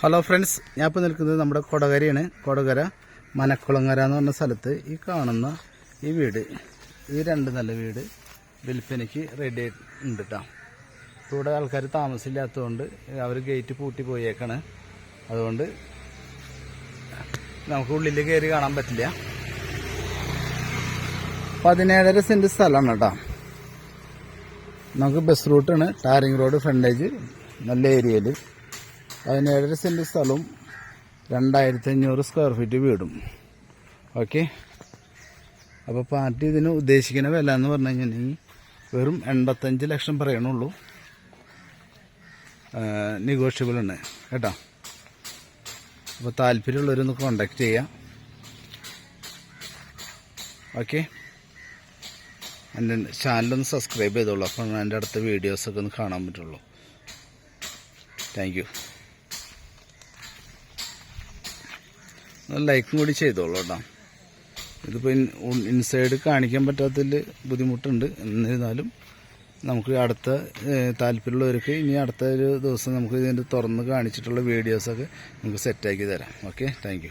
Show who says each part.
Speaker 1: Hello friends ഞാൻ ഇപ്പോൾ നിൽക്കുന്നത് നമ്മുടെ കൊടകരയാണ്. കൊടകര മനക്കുളങ്ങര എന്ന് പറഞ്ഞ സ്ഥലത്ത് ഈ കാണുന്ന ഈ വീട്. ഈ രണ്ട് നല്ല വീട് വിൽപ്പനയ്ക്ക് റെഡി ഉണ്ട് കേട്ടോ ഇവിടെ ആൾക്കാർ താമസമില്ലാത്തതുകൊണ്ട് അവർ ഗേറ്റ് പൂട്ടി പോയേക്കാണ്. അതുകൊണ്ട് നമുക്ക് ഉള്ളിൽ കയറി കാണാൻ പറ്റില്ല. പതിനേഴര സെന്റ് സ്ഥലമാണ് കേട്ടോ നമുക്ക് ബസ് റൂട്ടാണ് ടാറിങ് റോഡ് ഫ്രണ്ടേജ് നല്ല ഏരിയയിൽ പതിനേഴര സെന്റ് സ്ഥലവും രണ്ടായിരത്തി അഞ്ഞൂറ് സ്ക്വയർ ഫീറ്റ് വീടും. ഓക്കെ അപ്പോൾ പാർട്ടി ഇതിന് ഉദ്ദേശിക്കുന്ന വില എന്ന് പറഞ്ഞു കഴിഞ്ഞാൽ വെറും എൺപത്തഞ്ച് ലക്ഷം പറയണുള്ളൂ നെഗോഷ്യബിൾ ആണ്. കേട്ടോ? അപ്പോൾ താല്പര്യമുള്ളവരൊന്ന് കോണ്ടാക്ട് ചെയ്യാം. ഓക്കെ എന്റെ ചാനലൊന്ന് സബ്സ്ക്രൈബ് ചെയ്തോളൂ. അപ്പോൾ എന്റെ അടുത്ത വീഡിയോസൊക്കെ ഒന്ന് കാണാൻ പറ്റുള്ളൂ. താങ്ക് ലൈക്കും കൂടി ചെയ്തോളൂ കേട്ടോ. ഇതിപ്പോൾ ഇൻസൈഡ് കാണിക്കാൻ പറ്റാത്തതിൽ ബുദ്ധിമുട്ടുണ്ട്. എന്നിരുന്നാലും നമുക്ക് അടുത്ത താല്പര്യമുള്ളവർക്ക് ഇനി അടുത്ത ഒരു ദിവസം നമുക്ക് ഇതിന്റെ തുറന്ന് കാണിച്ചിട്ടുള്ള വീഡിയോസൊക്കെ നമുക്ക് സെറ്റാക്കി തരാം. Okay thank